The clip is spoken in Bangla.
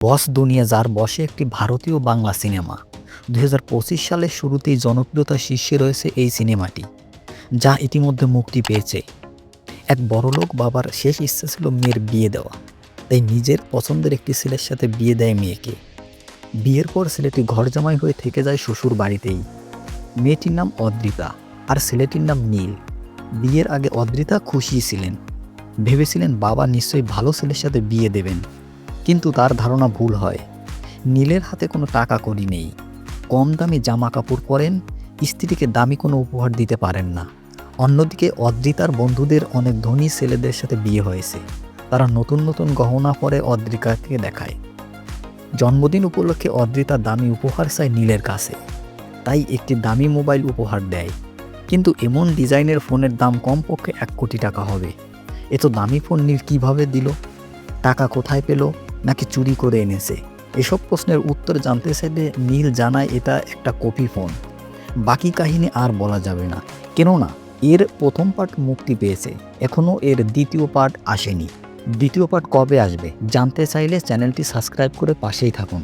বস দুনিয়া যার বসে একটি ভারতীয় বাংলা সিনেমা। দুই হাজার পঁচিশ সালের শুরুতেই জনপ্রিয়তা শীর্ষে রয়েছে এই সিনেমাটি, যা ইতিমধ্যে মুক্তি পেয়েছে। এক বড়লোক বাবার শেষ ইচ্ছা ছিল মেয়ের বিয়ে দেওয়া, তাই নিজের পছন্দের একটি ছেলের সাথে বিয়ে দেয় মেয়েকে। বিয়ের পর ছেলেটি ঘর জামাই হয়ে থেকে যায় শ্বশুর বাড়িতেই। মেয়েটির নাম অদ্রিতা আর ছেলেটির নাম নীল। বিয়ের আগে অদ্রিতা খুশি ছিলেন। ভেবেছিলেন বাবা নিশ্চয়ই ভালো ছেলের সাথে বিয়ে দেবেন। কিন্তু তার ধারণা ভুল হয়। নীলের হাতে কোনো টাকা করি নেই। কম দামি জামা কাপড় পরেন, স্ত্রীকে দামি কোনো উপহার দিতে পারেন না। অন্যদিকে অদ্রিতার বন্ধুদের অনেক ধনী ছেলেদের সাথে বিয়ে হয়েছে। তারা নতুন নতুন গহনা পরে অদ্রিকাকে দেখায়। জন্মদিন উপলক্ষে অদ্রিতা দামি উপহার চায় নীলের কাছে। তাই একটি দামি মোবাইল উপহার দেয়। কিন্তু এমন ডিজাইনের ফোনের দাম কমপক্ষে এক কোটি টাকা হবে। এত দামি ফোন নীল কীভাবে দিল? টাকা কোথায় পেল? নাকি চুরি করে এনেছে? এসব প্রশ্নের উত্তর জানতে চাইলে নীল জানায় এটা একটা কপি ফোন। বাকি কাহিনী আর বলা যাবে না। কেননা, এর প্রথম পার্ট মুক্তি পেয়েছে। এখনও এর দ্বিতীয় পার্ট আসেনি। দ্বিতীয় পার্ট কবে আসবে জানতে চাইলে চ্যানেলটি সাবস্ক্রাইব করে পাশেই থাকুন।